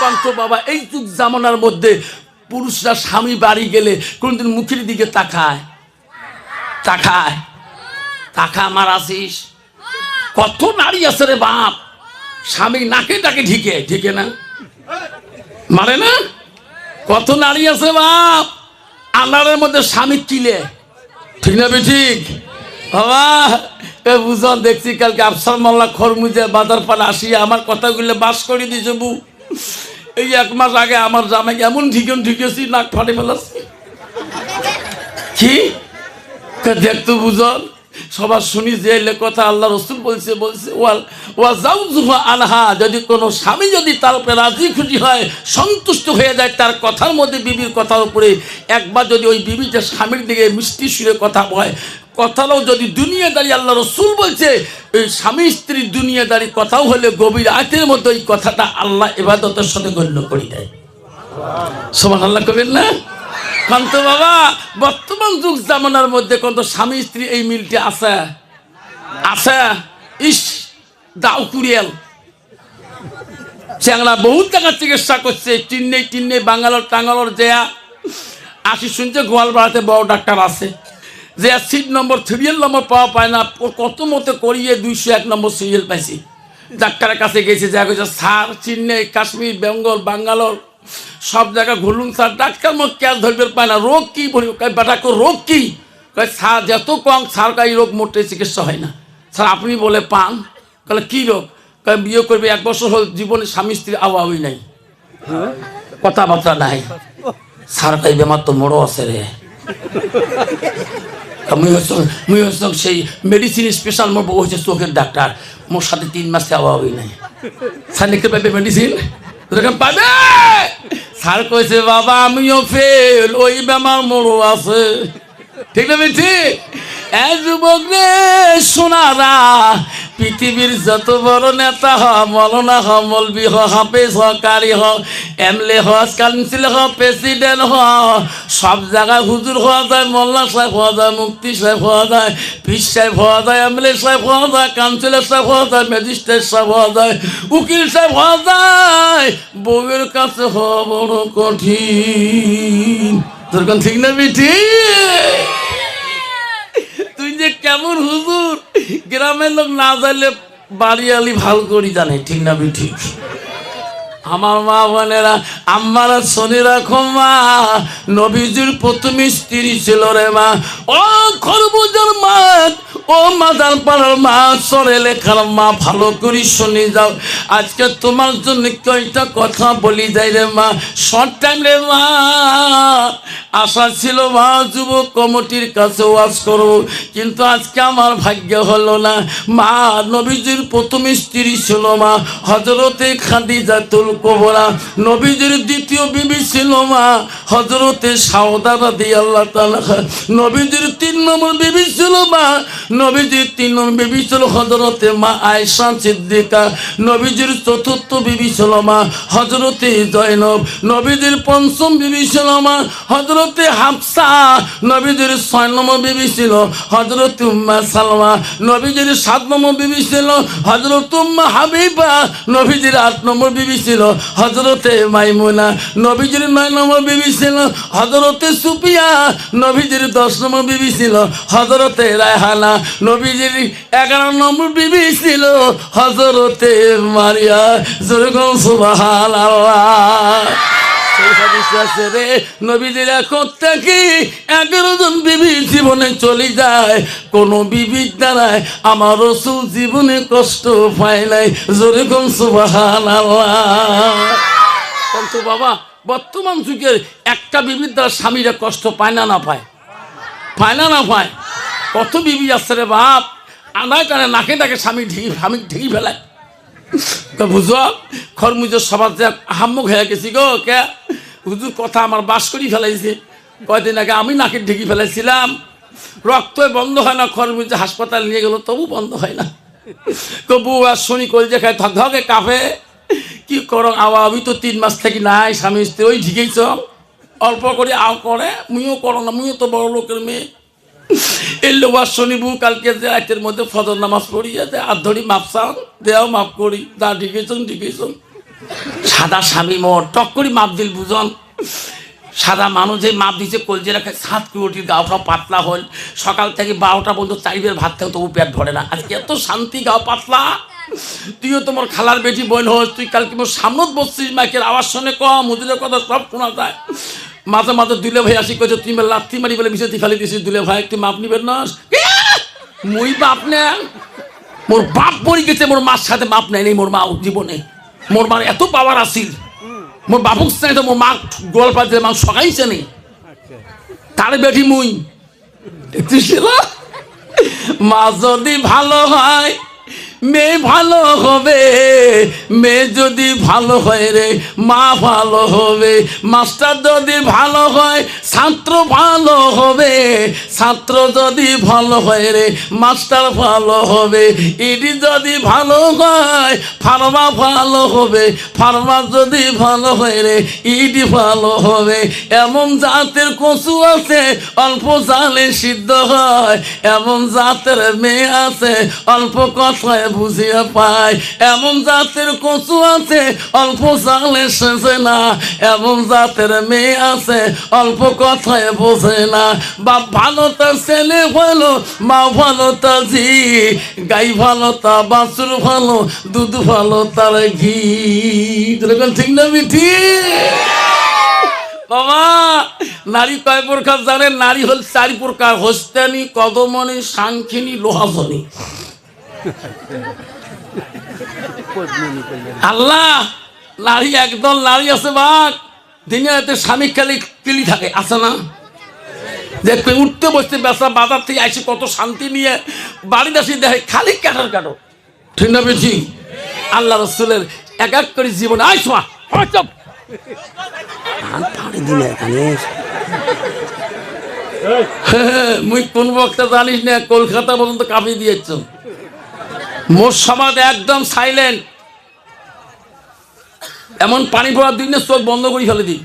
কন্ত বাবা, এই যুগ জামানার মধ্যে পুরুষরা স্বামী বাড়ি গেলে কোনদিন মুখের দিকে তাকায়? তাকায়। তাকা আমার আসিস। কত নারী আছে রে বাপ। স্বামী নাকে ডাকে ঢিকে। ঢিকে না? মারে না? কত নারী আছে বাপ। আন্ডারের মধ্যে স্বামী কিলে? ঠিক না বে ঠিক? বাবা, এ দেখছি কালকে আফসার মোল্লা খরমুজে বাজার পালে আসি আমার কথাগুলো বাস করে দিয়েছে বউ এই এক মাস আগে আমার জামাই এমন ঠিকন ঠিকেছি নাক ফাটে ফেলাছি। কি? দেখতো বুঝন সবার শুনি যে এলে কথা আল্লাহ রসুল বলছে বলছে, ওয়াল ওয়া যাও জুহা আনহা, যদি কোনো স্বামী যদি তার উপরে রাজি খুশি হয়, সন্তুষ্ট হয়ে যায়, তার কথার মধ্যে বিবির কথার উপরে, একবার যদি ওই বিবিটা স্বামীর দিকে মিষ্টি সুরে কথা বয় কথাটাও যদি দুনিয়াদারি আল্লাহ রসুল বলছে, এই স্বামী স্ত্রীর দুনিয়াদারি কথাও হলে গভীর আয়তের মধ্যে ওই কথাটা আল্লাহ এবাদতের সাথে গণ্য করে দেয়। সমান আল্লাহ করবেন না কান্ত বাবা, বর্তমান যুগ জামানার মধ্যে কত স্বামী স্ত্রী এই মিলটি আছে। আছে। ইস, দাও কুড়িয়াল। চ্যাংড়া বহুত টাকা চিকিৎসা করছে, চিন্নেই টিন্নে বাঙ্গালোর টাঙ্গালোর যেয়া। আসি শুনছে গোয়ালপাড়াতে বড় ডাক্তার আছে। যে সিট নম্বর সিরিয়াল নম্বর পাওয়া পায় না। ও কত মতে করিয়ে দুইশো এক নম্বর সিরিয়াল পাইছি। ডাক্তারের কাছে গেছে যা কইছে স্যার চেন্নাই কাশ্মীর বেঙ্গল বাঙ্গালোর সব জায়গায় ঘুরলুন স্যার। ডাক্তার মত ক্যাশ ধরবে পায় না। রোগ কি বলি বেটা কো রোগ কি? কয় স্যার যত কম স্যার এই রোগ মোটে চিকিৎসা হয় না। স্যার আপনি বলে পান? কলে কি রোগ? কয় বিয়ে করবে এক বছর হল জীবনে স্বামী স্ত্রী আওয়াই নাই। কথাবার্তা নাই। স্যার কই বেমার তো মোড়ো আছে রে। মুই হচ্ছে মুই হচ্ছে সেই মেডিসিন স্পেশাল মোর বউ হচ্ছে চোখের ডাক্তার মোর সাথে তিন মাস খাওয়া হই নাই। স্যার লিখতে পাবে মেডিসিন পাবে স্যার কইছে বাবা, আমিও ফেল ওই বেমার মোড়ও আছে। ঠিক না ঠিক পৃথিবীর যত বড় নেতা হ, মলনা হ, মলবি হ, হাফেজ হ, কারি হ এমলে হ, কাউন্সিল হ, প্রেসিডেন্ট হ, সব জায়গায় হুজুর হওয়া যায় মোল্লা সাহেব হওয়া যায় মুক্তি সাহেব হওয়া যায় পিস সাহেব হওয়া যায়, এমএলএ সাহেব হওয়া যায়, কাউন্সিলর সাহেব হওয়া যায়, ম্যাজিস্ট্রেট সাহেব হওয়া যায়, উকিল সাহেব হওয়া যায়, বউয়ের কাছে হওয়া বড় কঠিন। তোর কোন ঠিক না বিঠি তুই যে কেমন হুজুর? গ্রামের লোক না জানলে বাড়িয়ালি ভালো করি জানে, ঠিক না ঠিক? আমার মা বোনেরা আমারা শনি রাখো মা, নবীজির প্রথম স্ত্রী ছিল রে মা। ও খরবুজার মা ও মাদার পাড়ার মা, সরে লেখার মা, ভালো করে শুনে যাও। আজকে তোমার জন্য কয়টা কথা বলি যাই রে মা। শর্ট টাইম রে মা, আশা ছিল মা যুব কমিটির কাছে ওয়াজ করব। কিন্তু আজকে আমার ভাগ্য হলো না। মা, নবীজির প্রথম স্ত্রী ছিল মা হজরতে খাদিজাতুল কোবরা। নবীজির দ্বিতীয় বিবি ছিল মা হজরতে সাউদারা দিয়ে আল্লাহ তাআলা। নবীজির তিন নম্বর বিবি ছিল মা নবীজির তিন বিবি ছিল হজরতে মা আয়সা সিদ্দিকা, নবীজির চতুর্থ বিবি ছিল মা হজরতে জয়নব, নবীজির পঞ্চম বিবি ছিল মা হজরতে হাফসা, নবীজির ছয় নম্বর বিবি ছিল হজরত উম্মা সালমা, নবীজির সাত নম্বর বিবি ছিল হজরত উম্মা হাবিবা, নবীজির আট নম্বর বিবি ছিল হজরতে মাইমুনা, নবীজির নয় নম্বর বিবি ছিল হজরতে সুপিয়া নবীজির দশ নম্বর বিবি ছিল হজরতে রায়হানা নবীজির এগারো নম্বর বিবি ছিল হজরতে মারিয়া। বিবি জীবনে চলে যায়। কোন বিবির দ্বারায় আমার রসুল জীবনে কষ্ট পায় নাই। যেরকম সুবাহান কিন্তু বাবা, বর্তমান যুগের একটা বিবির দ্বারা স্বামীরা কষ্ট পায় না না পায়? পায় না না পায়? কত বিবি আছে রে বাপ? আনায় টানে নাকে ডাকে স্বামী ঢিকি স্বামী ঢিকি ফেলায়। তো বুঝো? খরমুজের সবার যে হাম্মুক হয়ে গেছি গো, কে? হুজুর কথা আমার বাস করি ফেলাইছে। কয়দিন আগে আমি নাকে ঢেকে ফেলেছিলাম রক্ত বন্ধ হয় না, খরমুজে হাসপাতাল নিয়ে গেল, তবু বন্ধ হয় না। তবু আর শনি কল যে খায়, ধক ধকে কাফে কি করো, আওয়া আমি তো তিন মাস থেকে নাই, স্বামী স্ত্রী, ওই ঢিকেইছ অল্প করে আও করে, মুইও করো না, মুইও তো বড় লোকের মেয়ে। এলে শনিবু কালকে যে রাতের মধ্যে ফজর নামাজ পড়ি যাতে আর ধরি মাপ চাও দেও মাপ করি যা ঢিকেছন ঢিকেছন। সাদা স্বামী মোর, টক করি মাপ দিল বুঝন। সাদা মানুষ যে মাপ দিচ্ছে কলজে রাখে সাত কুড়ির গাওটা পাতলা হল। সকাল থেকে বারোটা পর্যন্ত চারিবের ভাত থেকে তবু পেট ভরে না। আজকে এত শান্তি গাও পাতলা। তুইও তোমার খালার বেটি বোন হোস, তুই কালকে মোর সামনত বসছিস, মাইকের আওয়াজ শুনে কম মুদিরের কথা সব শোনা যায়। মাঝে মাঝে দুলে ভাই আসি তুই বলে লাত্তি মারি বলে মিশে ফেলে দিছিস দুলে ভাই তুই মাপ নিবেন না? মুই বাপ নে? মোর বাপ মরি গেছে, মোর মার সাথে বাপ নেই নেই মোর মা জীবনে। মোর মার এত পাওয়ার আসিল মোর বাপুক চাই তো, মোর মা গোয়াল পাতে মা সকাইছে নেই তার বেটি মুই। মা যদি ভালো হয় মেয়ে ভালো হবে, মেয়ে যদি ভালো হয় রে, মা ভালো হবে, মাস্টার যদি ভালো হয়, ছাত্র ভালো হবে, ছাত্র যদি ভালো হয় রে, মাস্টার ভালো হবে ইডি যদি ভালো হয়, ফার্মা ভালো হবে, ফার্মা যদি ভালো হয় রে ইডি ভালো হবে। এমন জাতের কচু আছে, অল্প জালে সিদ্ধ হয়, এমন জাতের মেয়ে আছে, অল্প কথায় বুঝিয়ে পায়, এমন জাতের কচু আছে, অল্প জালে শেষে না। এমন জাতের মেয়ে আছে, অল্প কথায় বোঝে না। বাপ ভালো তার ছেলে ভালো, মা ভালো তার ঝি। গাই ভালো তা, বাছুর ভালো, দুধ ভালো তার ঘি। যেরকম ঠিক না মিঠি? বাবা, নারী কয় প্রকার জানেন? নারী হল চারি প্রকার, হস্তানি, কদমনি সাংখিনী লোহাজনী। আল্লাহ নারী একদল নারী আছে বাঘ। দিনে রাতে স্বামী খালি কিলি থাকে আছে না? দেখবে উঠতে বসতে বেসা বাজার থেকে আসি কত শান্তি নিয়ে বাড়ি আসি দেখে খালি কাটার কাটো। ঠিক না বেশি আল্লাহ রসুলের এক এক করে জীবনে আয় শোয়া হয় চপ। পাড়ি দিলে এখানে মুই কোন বক্তা জানিস না কলকাতা পর্যন্ত কাঁপিয়ে দিয়েছ। সমাজ একদম সাইলেন্ট এমন পানি পড়ার দিন চোখ বন্ধ করে ফেলে দিই।